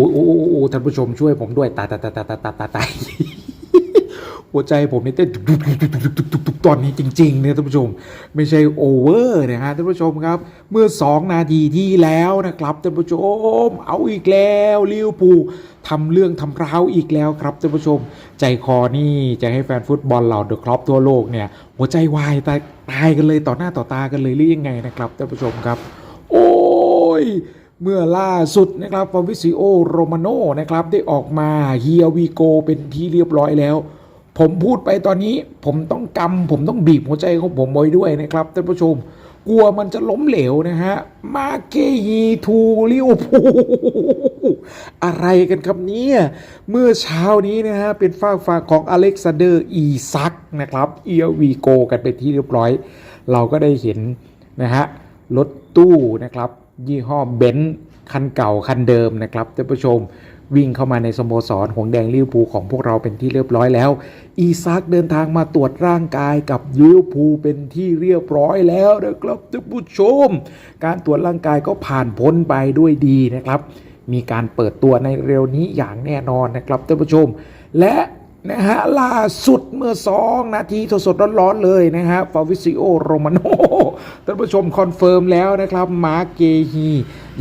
อ้โอ้โอ้ท่านผู้ชมช่วยผมด้วยตายตายตายตายตายตาตาหัวใจผมนี่เต้นตอนนี้จริงๆเนี่ยท่านผู้ชม ไม่ใช่โอเวอร์นะฮะท่านผู้ชมครับ เมื่อ 2 นาทีที่แล้วนะครับท่านผู้ชม เอาอีกแล้วลิวปูทำเรื่องทำราวอีกแล้วครับท่านผู้ชม ใจคอนี่จะให้แฟนฟุตบอลเหล่าเดอะครอปทั่วโลกเนี่ย หัวใจวายตายตายกันเลยต่อหน้าต่อตากันเลยหรือยังไงนะครับท่านผู้ชมครับ โอ้ย เมื่อล่าสุดนะครับฟาวิซิโอโรมาโนนะครับได้ออกมาเฮียวีโกเป็นที่เรียบร้อยแล้ว ผมพูดไปตอนนี้ผมต้องกำผมต้องบีบหัวใจของผมไว้ด้วยนะครับท่านผู้ชม กลัวมันจะล้มเหลวนะฮะ มาเกยีทูลิวพูอะไรกันครับเนี่ย เมื่อเช้านี้นะฮะ เป็นฝากฝากของอเล็กซานเดอร์อีซักนะครับเอียวีโกกันเป็นที่เรียบร้อย เราก็ได้เห็นนะฮะรถตู้นะครับ ยี่ห้อเบนซ์คันเก่าคันเดิมนะครับท่านผู้ชมวิ่งเข้ามาในสโมสรหงแดงลิเวอร์พูลของพวกเราเป็นที่เรียบร้อยแล้ว อีซักเดินทางมาตรวจร่างกายกับลิเวอร์พูลเป็นที่เรียบร้อยแล้วนะครับท่านผู้ชม การตรวจร่างกายก็ผ่านพ้นไปด้วยดีนะครับ มีการเปิดตัวในเร็วนี้อย่างแน่นอนนะครับท่านผู้ชม และ นะฮะล่าสุดเมื่อ2นาทีสดๆร้อนๆเลยนะฮะฟาวิซิโอโรมาโนท่านผู้ชมคอนเฟิร์มแล้วนะครับ มาร์เกฮี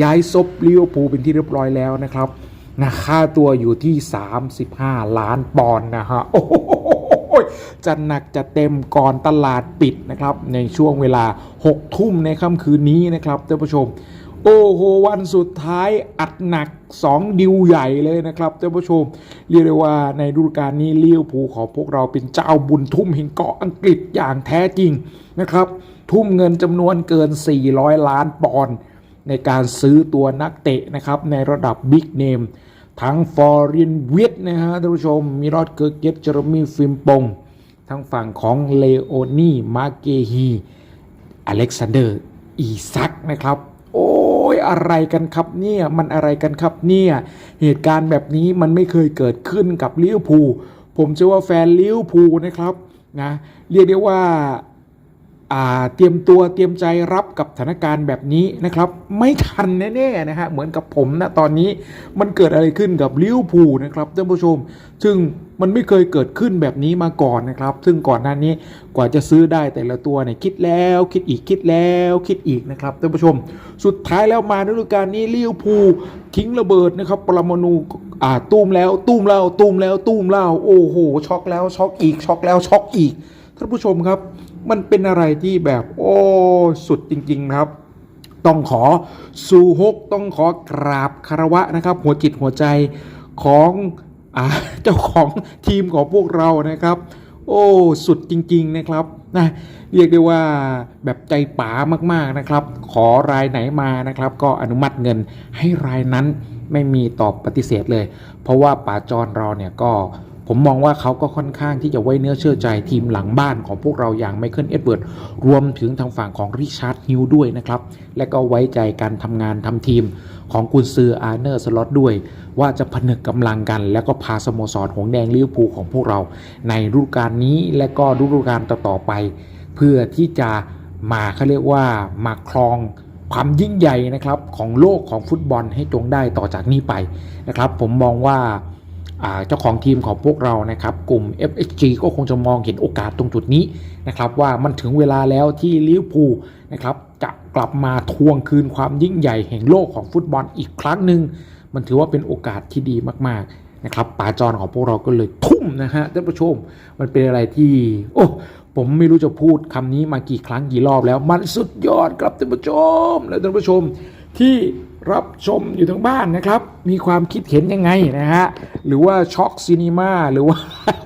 ย้ายซบลิเวอร์พูลเป็นที่เรียบร้อยแล้วนะครับนะค่าตัวอยู่ที่ 35 ล้านปอนด์นะฮะโอ้โหจะหนักจะเต็มก่อนตลาดปิดนะครับ ในช่วงเวลา 6 ทุ่มในค่ำคืนนี้นะครับท่านผู้ชม โอ้โหวันสุดท้ายอัดหนัก 2 ดิวใหญ่เลยนะครับท่านผู้ชม เรียกได้ว่าในฤดูกาลนี้เลี้ยวภูของพวกเราเป็นเจ้าบุญทุ่มห่งเกาะอังกฤษอย่างแท้จริงนะครับ ทุ่มเงินจำนวนเกิน 400 ล้านปอนด์ในการซื้อตัวนักเตะนะครับในระดับบิ๊กเนมทั้งฟอร์เรนเวียดนะฮะท่านผู้ชมมีรอดเกิร์เกตเจอร์มีฟิมปงทั้งฝั่งของเลโอนีมาเกฮีอเล็กซานเดอร์อีซักนะครับ อะไรกันครับเนี่ยมันอะไรกันครับเนี่ยเหตุการณ์แบบนี้มันไม่เคยเกิดขึ้นกับลิเวอร์พูลผมเชื่อว่าแฟนลิเวอร์พูลนะครับนะเรียกได้ว่าอ่าเตรียมตัวเตรียมใจรับกับสถานการณ์แบบนี้นะครับ ไม่ทันแน่ๆนะฮะเหมือนกับผมนะตอนนี้มันเกิดอะไรขึ้นกับลิเวอร์พูลนะครับท่านผู้ชม ซึ่ง มันไม่เคยเกิดขึ้นแบบนี้มาก่อนนะครับ ซึ่งก่อนหน้านี้กว่าจะซื้อได้แต่ละตัวเนี่ยคิดแล้วคิดอีกคิดแล้วคิดอีกนะครับท่านผู้ชม สุดท้ายแล้วมาฤดูกาลนี้ลิเวพูทิ้งระเบิดนะครับ ปรมาณูอ่าตุ้มแล้วตุ้มแล้วตุ้มแล้วตุ้มแล้วโอ้โหช็อกแล้วช็อกอีกช็อกแล้วช็อกอีกท่านผู้ชมครับ มันเป็นอะไรที่แบบโอ้สุดจริงๆนะครับต้องขอสู่ฮกต้องขอกราบคารวะนะครับ หัวจิตหัวใจของ เจ้าของทีมของพวกเรานะครับ โอ้สุดจริง ๆ นะครับนะเรียกได้ว่าแบบใจป๋ามากๆนะครับ ขอรายไหนมานะครับ ก็อนุมัติเงินให้รายนั้นไม่มีตอบปฏิเสธเลย เพราะว่าป๋าจรเราเนี่ยก็ ผมมองว่าเขาก็ค่อนข้างที่จะไว้เนื้อเชื่อใจทีมหลังบ้านของพวกเราอย่างไมเคิลเอ็ดเวิร์ดรวมถึงทางฝั่งของริชาร์ดฮิลด้วยนะครับ และก็ไว้ใจการทำงานทำทีมของกุนซืออาร์เนอร์สล็อตด้วย ว่าจะผนึกกำลังกัน แล้วก็พาสโมสรหงแดงลิเวอร์พูลของพวกเรา ในฤดูกาลนี้และก็ฤดูกาลต่อๆไป เพื่อที่จะมาเขาเรียกว่ามาครองความยิ่งใหญ่นะครับของโลกของฟุตบอลให้จงได้ต่อจากนี้ไปนะครับ ผมมองว่า เจ้าของทีมของพวกเรานะครับ กลุ่ม FHG ก็คงจะมองเห็นโอกาสตรงจุดนี้นะครับว่ามันถึงเวลาแล้วที่ลิเวอร์พูลนะครับจะกลับมาทวงคืนความยิ่งใหญ่แห่งโลกของฟุตบอลอีกครั้งหนึ่งมันถือว่าเป็นโอกาสที่ดีมากๆนะครับป่าจรของพวกเราก็เลยทุ่มนะฮะท่านผู้ชมมันเป็นอะไรที่ โอ้ผมไม่รู้จะพูดคำนี้มากี่ครั้งกี่รอบแล้ว มันสุดยอดครับท่านผู้ชม และท่านผู้ชมที่ รับชมอยู่ทางบ้านนะครับ มีความคิดเห็นยังไงนะฮะ หรือว่าช็อกซีนีมาหรือว่า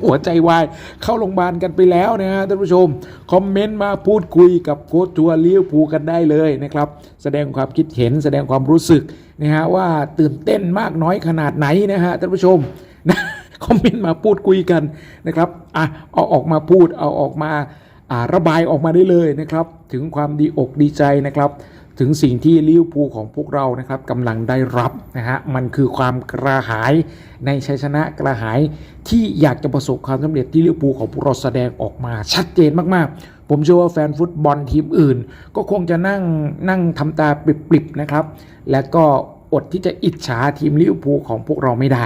หัวใจวาย เข้าโรงพยาบาลกันไปแล้วนะฮะท่านผู้ชม คอมเมนต์มาพูดคุยกับโค้ชทัวร์ลิเวภูกันได้เลยนะครับ แสดงความคิดเห็นแสดงความรู้สึกนะฮะว่าตื่นเต้นมากน้อยขนาดไหนนะฮะท่านผู้ชมนะคอมเมนต์มาพูดคุยกันนะครับอะเอาออกมาพูดเอาออกมาระบายออกมาได้เลยนะครับ ถึงความดีอกดีใจนะครับ ถึงสิ่งที่ลิวพูของพวกเรานะครับกำลังได้รับนะฮะมันคือความกระหายในชัยชนะกระหายที่อยากจะประสบความสำเร็จที่ลิวพูของพวกเราแสดงออกมาชัดเจนมากๆ ผมเชื่อว่าแฟนฟุตบอลทีมอื่น ก็คงจะนั่งนั่งทำตาปริบๆนะครับ และก็อดที่จะอิจฉาทีมลิเวอร์พูลของพวกเราไม่ได้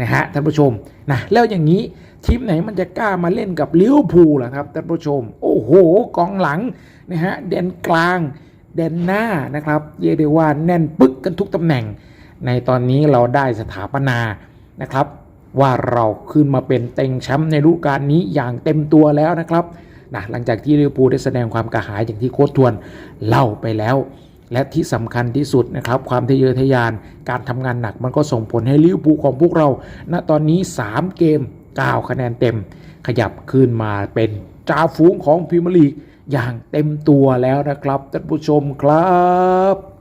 นะฮะท่านผู้ชมนะแล้วอย่างนี้ทีมไหนมันจะกล้ามาเล่นกับลิเวอร์พูลล่ะครับท่านผู้ชม โอ้โหกองหลังนะฮะเด่นกลาง เด่นหน้านะครับเรียกได้ว่าแน่นปึกกันทุกตำแหน่ง ในตอนนี้เราได้สถาปนานะครับ ว่าเราขึ้นมาเป็นเต็งแชมป์ในฤดูกาลนี้อย่างเต็มตัวแล้วนะครับนะหลังจากที่ลิเวอร์พูลได้แสดงความกระหายอย่างที่โค้ชทวนเล่าไปแล้ว และที่สำคัญที่สุดนะครับ ความทะเยอทะยานการทำงานหนักมันก็ส่งผลให้ลิเวอร์พูลของพวกเราณตอนนี้ 3 เกม9คะแนนเต็ม ขยับขึ้นมาเป็นจ่าฝูงของพรีเมียร์ลีก อย่างเต็มตัวแล้วนะครับท่านผู้ชมครับ